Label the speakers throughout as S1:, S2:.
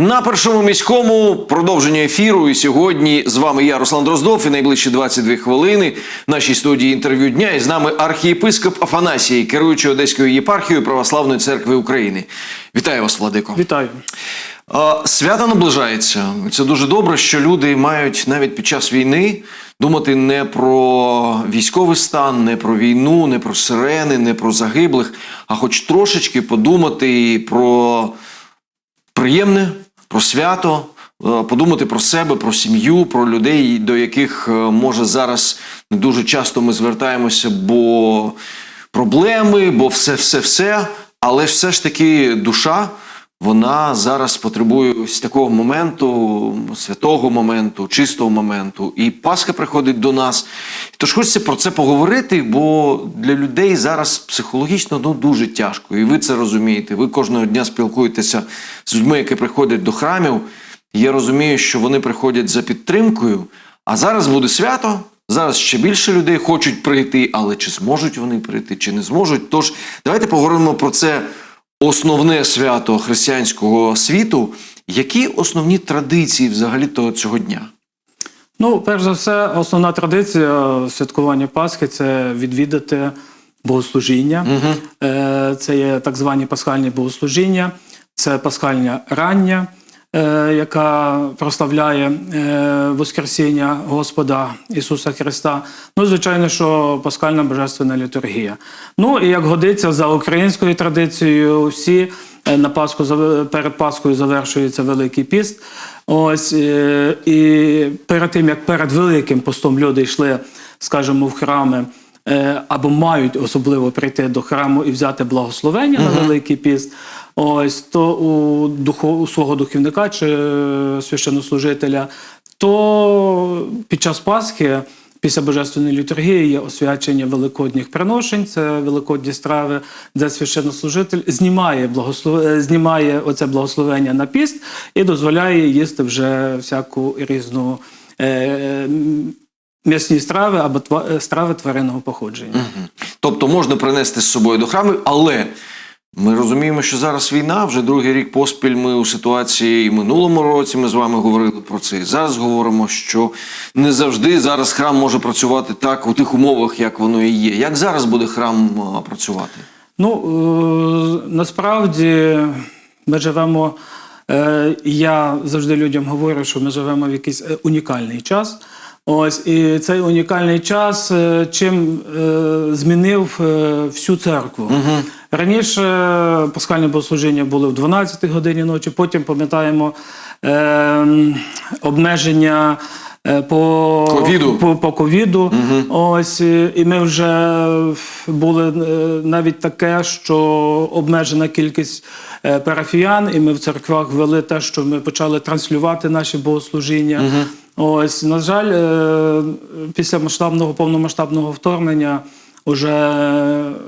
S1: На першому міському продовження ефіру. І сьогодні з вами я, Руслан Дроздов, і найближчі 22 хвилини в нашій студії інтерв'ю дня. І з нами архієпископ Афанасій, керуючий Одеською єпархією Православної церкви України. Вітаю вас, Владико.
S2: Вітаю.
S1: Свято наближається. Це дуже добре, що люди мають навіть під час війни думати не про військовий стан, не про війну, не про сирени, не про загиблих, а хоч трошечки подумати про приємне, про свято, е, подумати про себе, про сім'ю, про людей, до яких е, може зараз не дуже часто ми звертаємося, бо проблеми, бо все, все, все. Але все ж таки душа. Вона зараз потребує ось такого моменту, святого моменту, чистого моменту. І Пасха приходить до нас. Тож хочеться про це поговорити, бо для людей зараз психологічно ну, дуже тяжко. І ви це розумієте. Ви кожного дня спілкуєтеся з людьми, які приходять до храмів. Я розумію, що вони приходять за підтримкою. А зараз буде свято. Зараз ще більше людей хочуть прийти, але чи зможуть вони прийти, чи не зможуть. Тож давайте поговоримо про це основне свято християнського світу. Які основні традиції взагалі того цього дня?
S2: Ну, перш за все, основна традиція святкування Пасхи це відвідати богослужіння. Угу. Це є так звані пасхальні богослужіння, це пасхальня рання, яка прославляє е, Воскресіння Господа Ісуса Христа. Ну, звичайно, що пасхальна божественна літургія. Ну і як годиться за українською традицією, всі е, на Пасху перед Пасхою завершується Великий піст. Ось е, і перед тим як перед Великим постом люди йшли, скажімо, в храми. е, Або мають особливо прийти до храму і взяти благословення на Великий піст. Ось то у духу у свого духовника чи е, священнослужителя, то під час Пасхи, після божественної літургії, є освячення великодніх приношень, це великодні страви, де священнослужитель знімає благослов... е, знімає оце благословення на піст і дозволяє їсти вже всяку різну. е, М'ясні страви або е, страви тваринного походження.
S1: Тобто можна принести з собою до храму, але ми розуміємо, що зараз війна, вже другий рік поспіль ми у ситуації і минулому році ми з вами говорили про це. І зараз говоримо, що не завжди зараз храм може працювати так у тих умовах, як воно і є. Як зараз буде храм працювати?
S2: Ну е, насправді ми живемо. е, Я завжди людям говорю, що ми живемо в якийсь е, унікальний час. Ось і цей унікальний час е, чим е, змінив е, всю церкву. Раніше пасхальне богослужіння були в 12 годині ночі, потім пам'ятаємо е, обмеження. По
S1: Ковіду.
S2: по, по ковіду. Ось і ми вже були е, навіть таке, що обмежена кількість е, парафіян, і ми в церквах ввели те, що ми почали транслювати наші богослужіння. Ось, на жаль, е, після масштабного повномасштабного вторгнення уже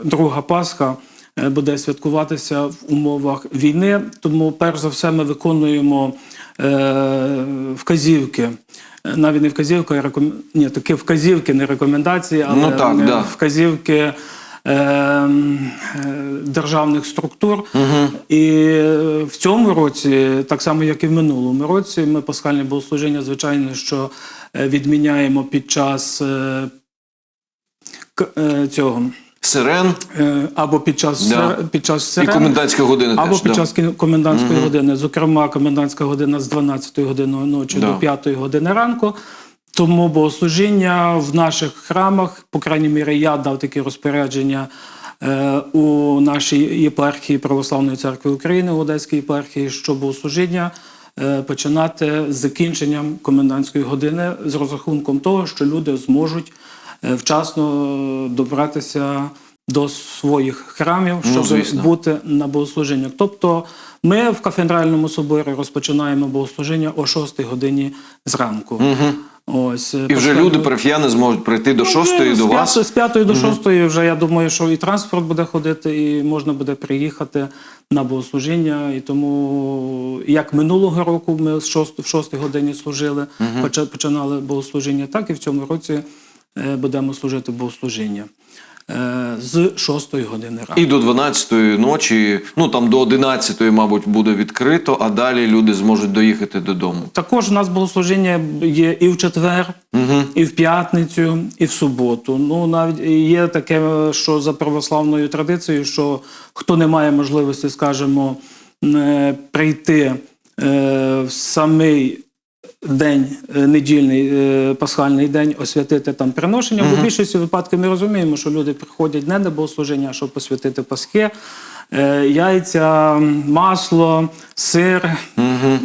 S2: друга Пасха. е, Буде святкуватися в умовах війни, тому перш за все ми виконуємо е, вказівки. Навіть не вказівки, а реком... Ні, такі вказівки, не рекомендації, але
S1: Ну так, да.
S2: вказівки державних структур. І е, в цьому році, так само як і в минулому році, ми пасхальне богослужіння, звичайно, що е, відміняємо під час е, е, цього.
S1: Сирен
S2: е, Або під час,
S1: Да.
S2: під час
S1: і
S2: сирен,
S1: комендантська година
S2: або
S1: теж.
S2: під
S1: да.
S2: час комендантської години. Зокрема, комендантська година з 12 години ночі
S1: Да.
S2: до 5 години ранку. Тому богослужіння в наших храмах, по крайній мірі, я дав такі розпорядження е, у нашій єпархії Православної церкви України, у Одеській єпархії, що богослужіння е, починати з закінченням комендантської години з розрахунком того, що люди зможуть е, вчасно добратися до своїх храмів,
S1: Ну,
S2: щоб
S1: звісно.
S2: бути на богослужіннях. Тобто ми в кафедральному соборі розпочинаємо богослужіння о 6 годині зранку. Ось,
S1: І вже люди, парафіяни, зможуть прийти до шостої
S2: Ну, з
S1: до вас.
S2: З п'ятої до шостої вже я думаю, що і транспорт буде ходити, і можна буде приїхати на богослужіння. І тому, як минулого року ми з шост, в шостій годині служили, починали богослужіння, так і в цьому році е, будемо служити богослужіння. Е, з 6 години ранку.
S1: І до 12-ї ночі, ну там до 11-ї, мабуть, буде відкрито, а далі люди зможуть доїхати додому.
S2: Також у нас богослужіння є і в четвер, і в п'ятницю, і в суботу. Ну навіть є таке, що за православною традицією, що хто не має можливості, скажімо, е, прийти е, в самий день е, недільний е, пасхальний день освятити там приношення. Бо в більшості випадків ми розуміємо, що люди приходять не на богослужіння, а щоб посвятити пасхи. Е, Яйця, масло, сир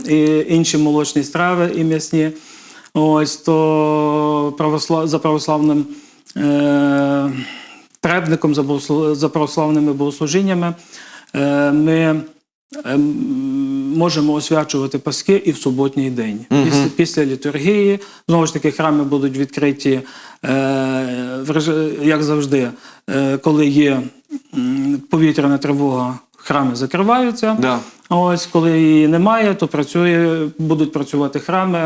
S2: і інші молочні страви і м'ясні. Ось то православ, за православним е, требником, за, богослов- за православними богослужіннями е, ми ем, можемо освячувати Пасхи і в суботній день. Після, після літургії, знову ж таки, храми будуть відкриті, е, як завжди, е, коли є повітряна тривога, храми закриваються.
S1: Да.
S2: Ось коли її немає, то працює, будуть працювати храми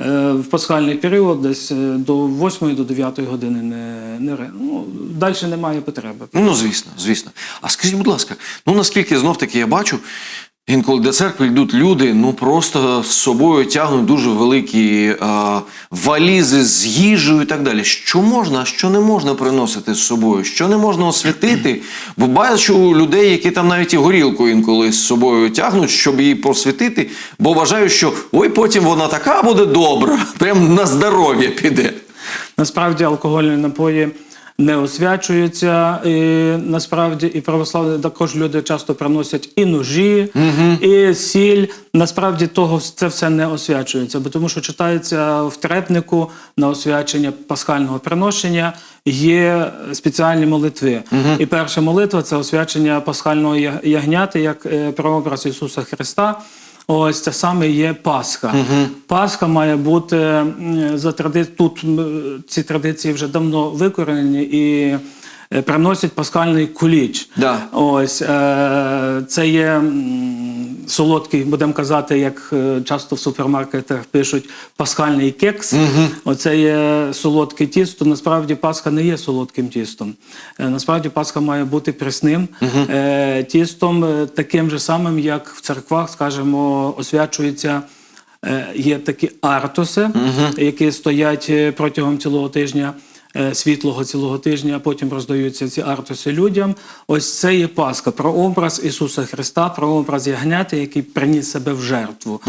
S2: е, в пасхальний період, десь е, до 8 до 9 години не, не ну, далі немає потреби.
S1: Ну, звісно, звісно. А скажіть, будь ласка, ну наскільки знов таки я бачу, інколи до церкви йдуть люди, ну просто з собою тягнуть дуже великі а, валізи з їжею і так далі. Що можна, а що не можна приносити з собою, що не можна освятити? Бо бачу людей, які там навіть і горілку інколи з собою тягнуть, щоб її просвітити, бо вважають, що ой, потім вона така буде добра, прям на здоров'я піде.
S2: Насправді алкогольні напої не освячуються. І, насправді і православні також люди часто приносять і ножі, і сіль. Насправді того це все не освячується, бо тому що читається в трепнику на освячення пасхального приношення. Є спеціальні молитви. І перша молитва це освячення пасхального ягняти як е, прообраз Ісуса Христа. Ось це саме є Пасха. Пасха має бути за тради... тут ці традиції вже давно викорені і приносять пасхальний куліч.
S1: Да.
S2: Ось е, це є солодкий, будемо казати, як е, часто в супермаркетах пишуть пасхальний кекс. Оце є солодке тісто. Насправді Пасха не є солодким тістом. Е, Насправді Пасха має бути прісним е, тістом, е, таким же самим, як в церквах, скажімо, освячується. Е, Є такі артоси, які стоять е, протягом цілого тижня, е, світлого цілого тижня, а потім роздаються ці артоси людям. Ось це є Пасха, прообраз Ісуса Христа, прообраз ягняти, який приніс себе в жертву.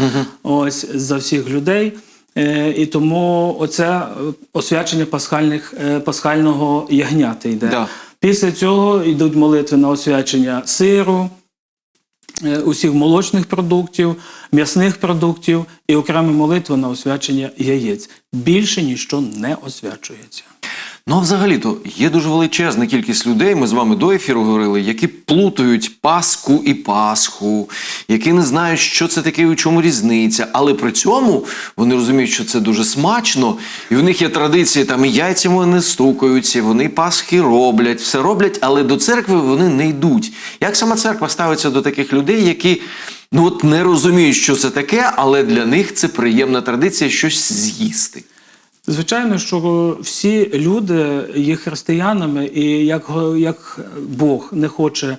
S2: Ось за всіх людей. Е, І тому оце е, освячення пасхальних, е, пасхального ягняти йде.
S1: Да.
S2: Після цього йдуть молитви на освячення сиру, е, усіх молочних продуктів, м'ясних продуктів і окрема молитва на освячення яєць. Більше ніщо не освячується.
S1: Ну, а взагалі-то є дуже величезна кількість людей. Ми з вами до ефіру говорили, які плутають Пасху і Пасху, які не знають, що це таке і у чому різниця. Але при цьому вони розуміють, що це дуже смачно, і в них є традиції, там і яйцями вони стукаються, вони Пасхи роблять, все роблять, але до церкви вони не йдуть. Як сама церква ставиться до таких людей, які ну от не розуміють, що це таке, але для них це приємна традиція щось з'їсти.
S2: Звичайно, що всі люди є християнами, і як, як Бог не хоче,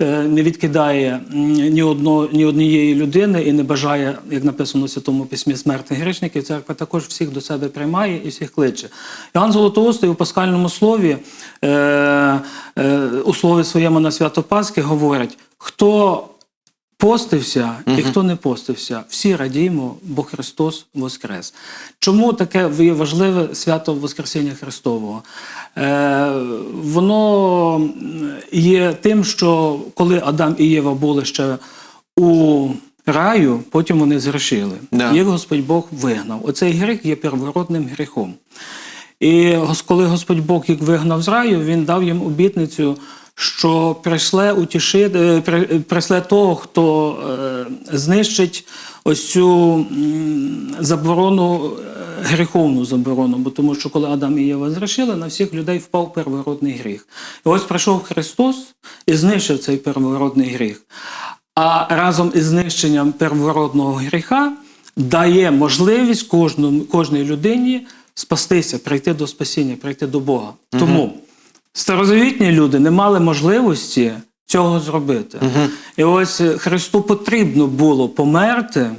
S2: е, не відкидає ні, одно, ні однієї людини і не бажає, як написано в Святому Письмі, смертних грішників, церква також всіх до себе приймає і всіх кличе. Іоанн Золотоустий у пасхальному слові, е, е, у слові своєму на свято Пасхи говорить, хто постився і хто не постився, всі радіємо, бо Христос Воскрес. Чому таке важливе свято Воскресіння Христового? Е, воно є тим, що коли Адам і Єва були ще у раю, потім вони згрішили.
S1: Да.
S2: Їх Господь Бог вигнав. Оцей гріх є первородним гріхом. І коли Господь Бог їх вигнав з раю, він дав їм обітницю, що прийшле утішити, е, прийшле того, хто е, знищить ось цю заборону, е, гріховну заборону. Бо тому що коли Адам і Єва зрішили, на всіх людей впав первородний гріх. І ось прийшов Христос і знищив цей первородний гріх. А разом із знищенням первородного гріха дає можливість кожному, кожній людині спастися, прийти до спасіння, прийти до Бога. Тому Старозавітні люди не мали можливості цього зробити. І ось е, Христу потрібно було померти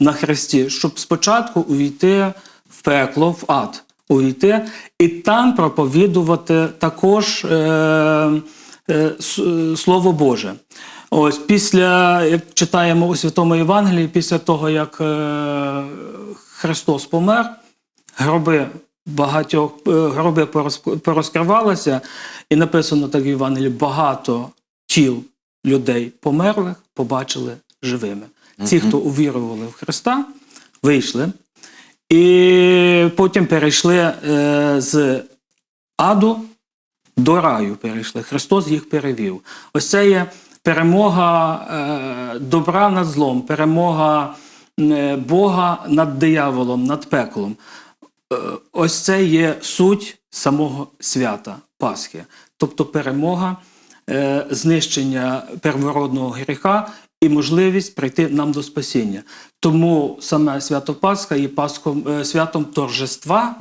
S2: на хресті, щоб спочатку увійти в пекло, в ад, увійти і там проповідувати також е, е, е, Слово Боже. Ось після, як читаємо у Святому Євангелії, після того, як е, Христос помер, гроби багатьох е, гроби порозкривалися, і написано так в Євангелії: багато тіл людей померлих побачили живими. Ті, хто увірували в Христа, вийшли і потім перейшли е, з аду до раю. Перейшли. Христос їх перевів. Ось це є перемога е, добра над злом, перемога Бога над дияволом, над пеклом. Е, Ось це є суть самого свята Пасхи, тобто перемога, е, знищення первородного гріха і можливість прийти нам до спасіння. Тому саме свято Пасха є Пасхом, е, святом торжества,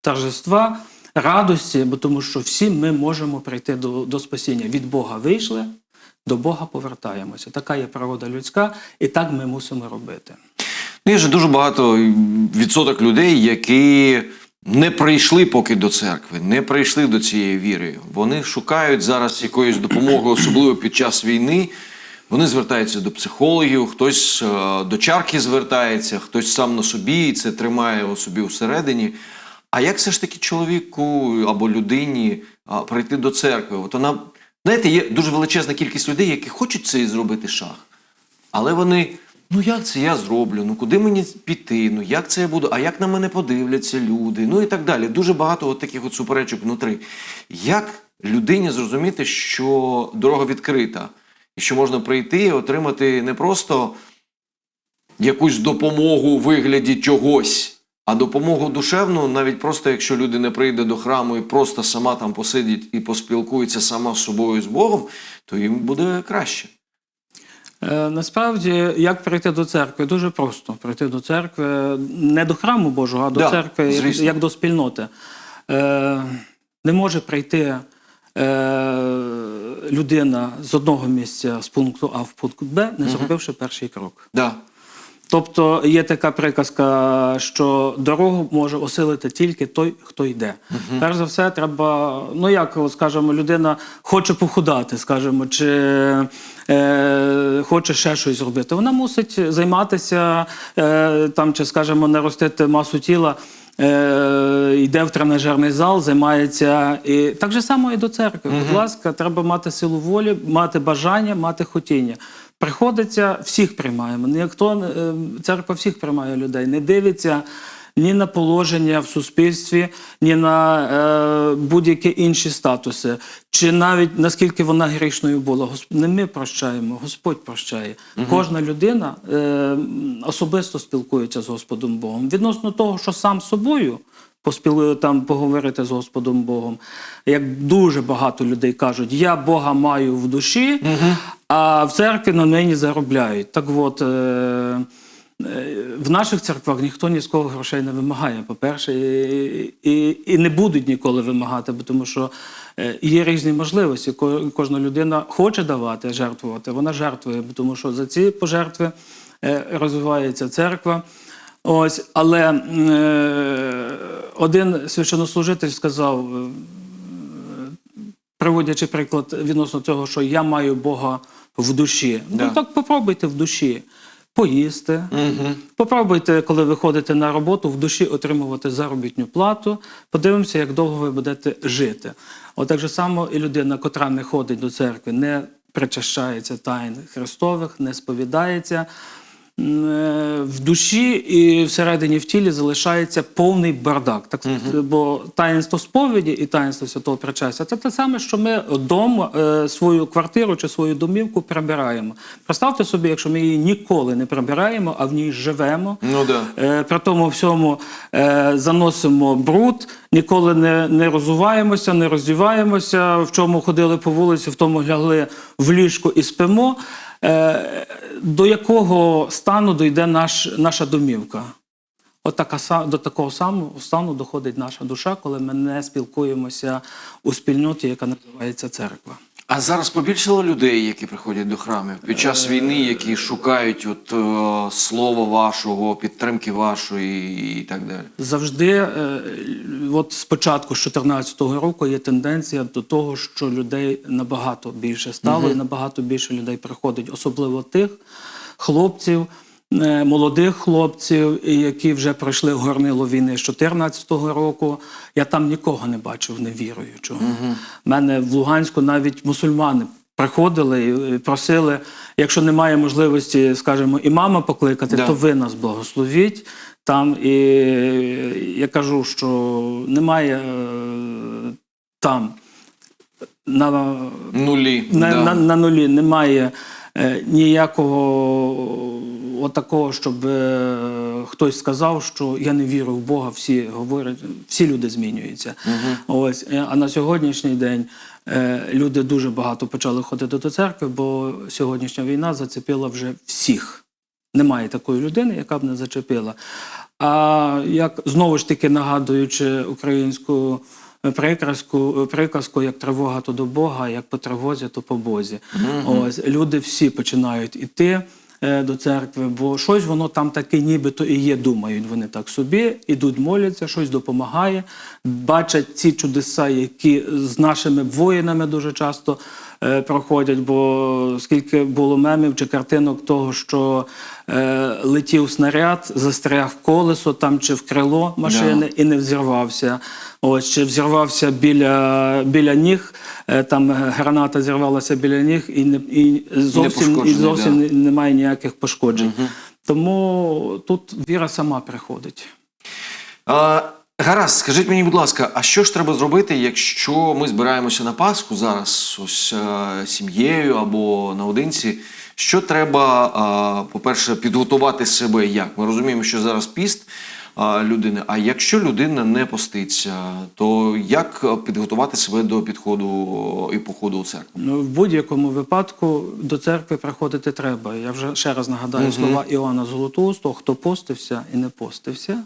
S2: торжества, радості, бо тому що всі ми можемо прийти до, до спасіння. Від Бога вийшли, до Бога повертаємося. Така є природа людська, і так ми мусимо робити.
S1: Ну, Є ж дуже багато відсоток людей, які не прийшли поки до церкви, не прийшли до цієї віри. Вони шукають зараз якоїсь допомоги, особливо під час війни. Вони звертаються до психологів, хтось е, до чарки звертається, хтось сам на собі і це тримає у собі всередині. А як все ж таки чоловіку або людині прийти до церкви? От вона, знаєте, є дуже величезна кількість людей, які хочуть цей зробити шаг. Але вони, ну як це я зроблю? Ну куди мені піти? Ну як це я буду? А як на мене подивляться люди? Ну і так далі. Дуже багато от таких от суперечок внутри. Як людині зрозуміти, що дорога відкрита, і що можна прийти і отримати не просто якусь допомогу у вигляді чогось, а допомогу душевну, навіть просто якщо людина прийде до храму і просто сама там посидить і поспілкується сама з собою з Богом, то їм буде краще.
S2: Е, Насправді, як прийти до церкви? Дуже просто прийти до церкви, не до храму Божого, а до
S1: Да,
S2: церкви, як,
S1: звісно.
S2: як до спільноти. Е, не може прийти е, людина з одного місця з пункту А в пункт Б, не зробивши перший крок.
S1: Да.
S2: Тобто є така приказка, що дорогу може осилити тільки той, хто йде. Перш за все, треба, ну як скажімо, людина хоче похудати, скажімо, чи е, хоче ще щось зробити. Вона мусить займатися е, там, чи, скажімо, наростити масу тіла. Е, йде в тренажерний зал, займається і так же само і до церкви. Будь ласка, треба мати силу волі, мати бажання, мати хотіння. Приходиться, всіх приймаємо. Ніхто е, церква всіх приймає людей, не дивиться ні на положення в суспільстві, ні на е, будь-які інші статуси, чи навіть наскільки вона грішною була. Не ми прощаємо, Господь прощає. Кожна людина е, особисто спілкується з Господом Богом. Відносно того, що сам собою поспіл там поговорити з Господом Богом. Як дуже багато людей кажуть, я Бога маю в душі, а в церкві на нині заробляють. Так от. Е, Е, В наших церквах ніхто ні з кого грошей не вимагає, по-перше, і, і, і не будуть ніколи вимагати, бо тому що е, є різні можливості. Кожна людина хоче давати, жертвувати, вона жертвує, бо тому що за ці пожертви е, розвивається церква. Ось, але е, один священнослужитель сказав, е, приводячи приклад відносно того, що я маю Бога в душі.
S1: Да.
S2: Ну так попробуйте в душі поїсти. Попробуйте, коли виходите на роботу, в душі отримувати заробітну плату. Подивимося, як довго ви будете жити. От так же само і людина, котра не ходить до церкви, не причащається тайн Христових, не сповідається. В душі і всередині в тілі залишається повний бардак. Так, Бо таїнство сповіді і таїнство святого причастя це те саме, що ми вдома е, свою квартиру чи свою домівку прибираємо. Представте собі, якщо ми її ніколи не прибираємо, а в ній живемо.
S1: Ну да.
S2: Е, При тому всьому е, заносимо бруд, ніколи не, не розуваємося, не роздіваємося, в чому ходили по вулиці, в тому лягли в ліжко і спимо. Е, До якого стану дійде наш, наша домівка? От така, до такого самого стану доходить наша душа, коли ми не спілкуємося у спільноті, яка називається церква.
S1: А зараз побільшало людей, які приходять до храмів під час війни, які шукають от, е, слова вашого, підтримки вашої і так далі.
S2: Завжди, е, от з початку з 2014 року є тенденція до того, що людей набагато більше стало, і набагато більше людей приходить, особливо тих хлопців, молодих хлопців, які вже пройшли горнило війни з 2014 року. Я там нікого не бачив невіруючого. У мене в Луганську навіть мусульмани. Приходили і просили, якщо немає можливості, скажімо, імама покликати,
S1: Да.
S2: то ви нас благословіть. Там і я кажу, що немає е, там на,
S1: Нулі.
S2: на,
S1: да.
S2: на, на нулі немає е, ніякого отакого, щоб е, хтось сказав, що я не вірю в Бога. Всі говорять, всі люди змінюються. Ось Е, а на сьогоднішній день е, люди дуже багато почали ходити до церкви, бо сьогоднішня війна зацепила вже всіх. Немає такої людини, яка б не зачепила. А як знову ж таки нагадуючи українську приказку, приказку як тривога, то до Бога, як по тривозі, то по Бозі. Ось люди всі починають іти е, до церкви, бо щось воно там таке нібито і є, думають вони так собі, ідуть, моляться, щось допомагає, бачать ці чудеса, які з нашими воїнами дуже часто е, проходять, бо скільки було мемів чи картинок того, що е, летів снаряд, застряг в колесо там чи в крило машини і не взірвався. Ось чи взірвався біля, біля ніг, е, там граната зірвалася біля ніг і, не, і зовсім, і
S1: пошкоджений,
S2: зовсім
S1: да.
S2: немає ніяких пошкоджень. Тому тут віра сама приходить.
S1: А, гаразд, скажіть мені, будь ласка, а що ж треба зробити, якщо ми збираємося на Пасху зараз, ось е, сім'єю або наодинці? Що треба, а, по-перше, підготувати себе як? Ми розуміємо, що зараз піст а, людини. А якщо людина не поститься, то як підготувати себе до підходу і походу у церкву?
S2: Ну, в будь-якому випадку до церкви приходити треба. Я вже ще раз нагадаю слова Іоанна Золотоустого, хто постився і не постився,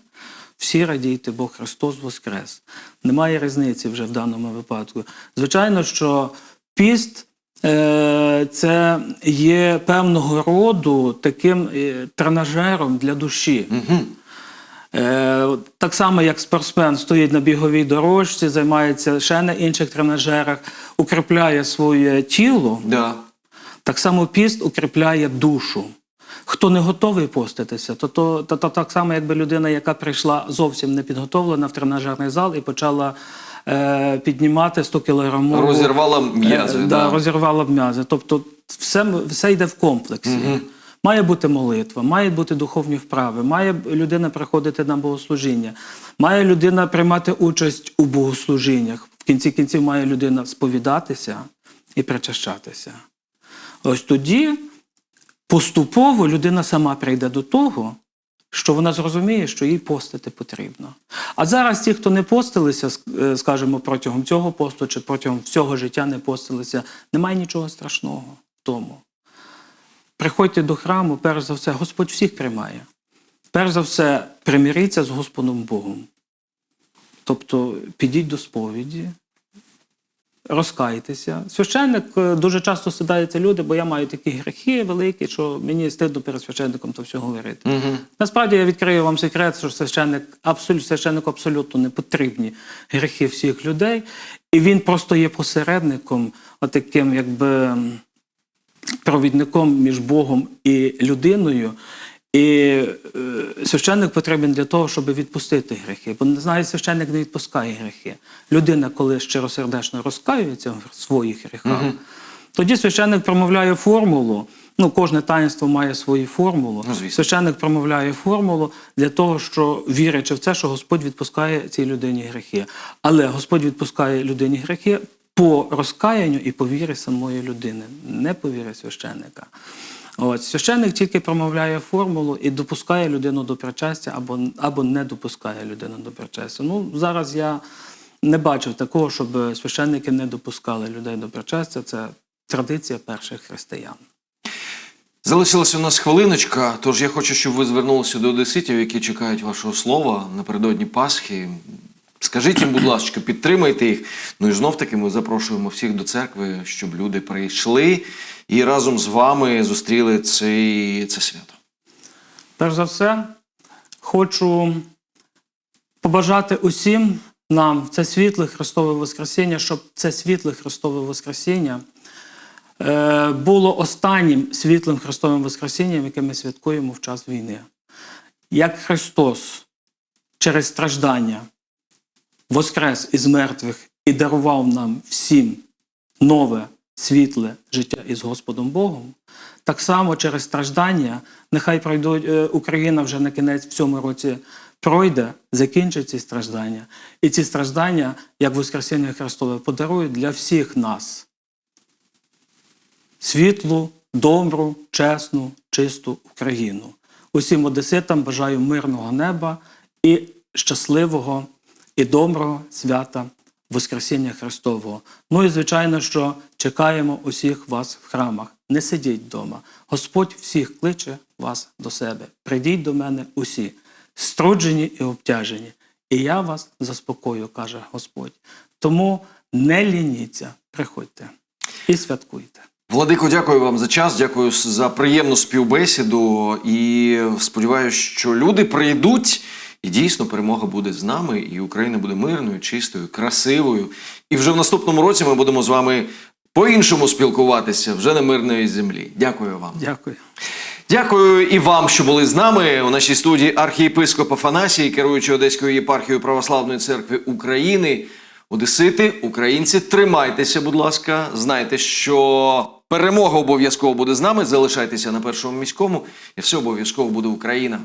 S2: всі радійте, бо Христос Воскрес. Немає різниці вже в даному випадку. Звичайно, що піст е, це є певного роду таким е, тренажером для душі. Е, Так само, як спортсмен стоїть на біговій дорожці, займається ще на інших тренажерах, укріпляє своє тіло,
S1: Да.
S2: так само піст укріпляє душу. Хто не готовий поститися, то, то, то, то так само, якби людина, яка прийшла зовсім не підготовлена в тренажерний зал і почала е, піднімати 100 кілограмову...
S1: Розірвала м'язи,
S2: Е,
S1: да.
S2: да, розірвала м'язи. Тобто все, все йде в комплексі. Має бути молитва, мають бути духовні вправи, має людина приходити на богослужіння, має людина приймати участь у богослужіннях. В кінці кінців має людина сповідатися і причащатися. Ось тоді поступово людина сама прийде до того, що вона зрозуміє, що їй постити потрібно. А зараз ті, хто не постилися, е, скажімо, протягом цього посту чи протягом всього життя не постилися, немає нічого страшного в тому. Приходьте до храму, перш за все, Господь всіх приймає. Перш за все, примиріться з Господом Богом. Тобто підіть до сповіді, розкайтеся. Священник е, дуже часто сідаються люди, бо я маю такі гріхи великі, що мені стидно перед священником то все говорити. Насправді я відкрию вам секрет, що священник абсолютно священнику абсолютно не потрібні гріхи всіх людей, і він просто є посередником, отаким, якби провідником між Богом і людиною. І е, священник потрібен для того, щоб відпустити гріхи. Бо знає, священник не відпускає гріхи. Людина, коли щиросердечно розкаюється в своїх гріхах, тоді священник промовляє формулу. Ну, кожне таїнство має свою формулу.
S1: Ну.
S2: Священник промовляє формулу для того, що вірячи в це, що Господь відпускає цій людині гріхи. Але Господь відпускає людині гріхи по розкаянню і по вірі самої людини, не по вірі священника. От, священник тільки промовляє формулу і допускає людину до причастя або, або не допускає людину до причастя. Ну, зараз я не бачив такого, щоб священники не допускали людей до причастя. Це традиція перших християн.
S1: Залишилася у нас хвилиночка, тож я хочу, щоб ви звернулися до одеситів, які чекають вашого слова напередодні Пасхи. Скажіть їм, будь ласка, підтримайте їх. Ну і знов таки ми запрошуємо всіх до церкви, щоб люди прийшли і разом з вами зустріли цей, це свято.
S2: Перш за все, хочу побажати усім нам це світле Христове Воскресіння, щоб це світле Христове Воскресіння е, було останнім світлим Христовим Воскресінням, яке ми святкуємо в час війни. Як Христос через страждання воскрес із мертвих і дарував нам всім нове світле життя із Господом Богом, так само через страждання, нехай пройдуть е, Україна вже на кінець в цьому році пройде, закінчить ці страждання. І ці страждання, як Воскресіння Христове, подарують для всіх нас світлу, добру, чесну, чисту Україну. Усім одеситам бажаю мирного неба і щасливого і доброго свята Воскресіння Христового. Ну і звичайно, що чекаємо усіх вас в храмах. Не сидіть вдома. Господь всіх кличе вас до себе. Прийдіть до мене усі, струджені і обтяжені, і я вас заспокою, каже Господь. Тому не лініться, приходьте і святкуйте.
S1: Владико, дякую вам за час, дякую за приємну співбесіду. І сподіваюся, що люди прийдуть, і дійсно перемога буде з нами, і Україна буде мирною, чистою, красивою. І вже в наступному році ми будемо з вами по-іншому спілкуватися вже на мирної землі. Дякую вам.
S2: Дякую.
S1: Дякую і вам, що були з нами у нашій студії архієпископ Афанасій, керуючий Одеською єпархією Православної церкви України. Одесити, українці, тримайтеся, будь ласка. Знайте, що перемога обов'язково буде з нами. Залишайтеся на першому міському, і все обов'язково буде Україна.